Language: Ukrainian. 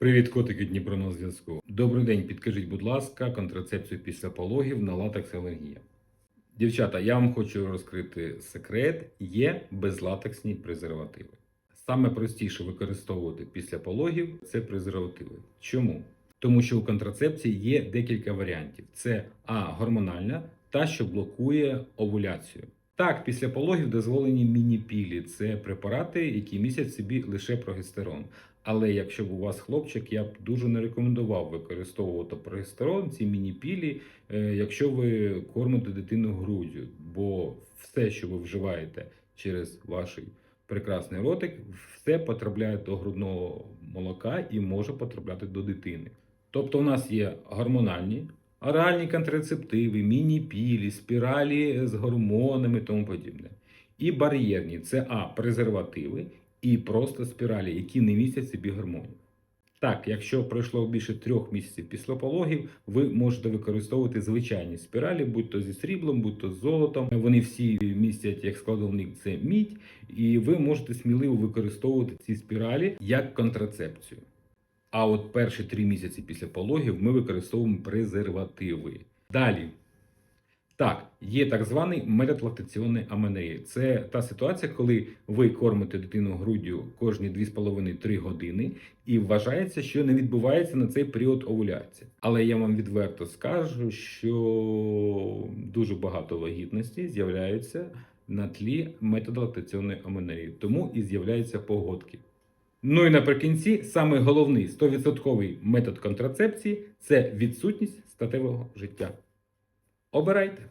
Привіт, котики Дніпро на зв'язку. Добрий день, підкажіть, будь ласка, контрацепцію після пологів на латекс алергія. Дівчата, я вам хочу розкрити секрет: є безлатексні презервативи. Саме простіше використовувати після пологів це презервативи. Чому? Тому що у контрацепції є декілька варіантів: це А гормональна, та що блокує овуляцію. Так, після пологів дозволені міні-пілі. Це препарати, які містять собі лише прогестерон. Але якщо б у вас хлопчик, я б дуже не рекомендував використовувати прогестерон, ці міні-пілі, е, якщо ви кормите дитину груддю, бо все, що ви вживаєте через ваш прекрасний ротик, все потрапляє до грудного молока і може потрапляти до дитини. Тобто, у нас є гормональні, оральні контрацептиви, міні-пілі, спіралі з гормонами і тому подібне. І бар'єрні це А, презервативи і просто спіралі, які не містять собі гормонів. Так, якщо пройшло більше трьох місяців після пологів, ви можете використовувати звичайні спіралі, будь то зі сріблом, будь то з золотом. Вони всі містять як складовник це мідь, і ви можете сміливо використовувати ці спіралі як контрацепцію. А от перші три місяці після пологів ми використовуємо презервативи. Далі. Так, є так званий метод лактаційної аменеї. Це та ситуація, коли ви кормите дитину груддю кожні 2,5-3 години, і вважається, що не відбувається на цей період овуляція. Але я вам відверто скажу, що дуже багато вагітності з'являються на тлі методу лактаційної аменеї, тому і з'являються погодки. Ну і наприкінці, саме головний 100% метод контрацепції це відсутність статевого життя. Обирайте.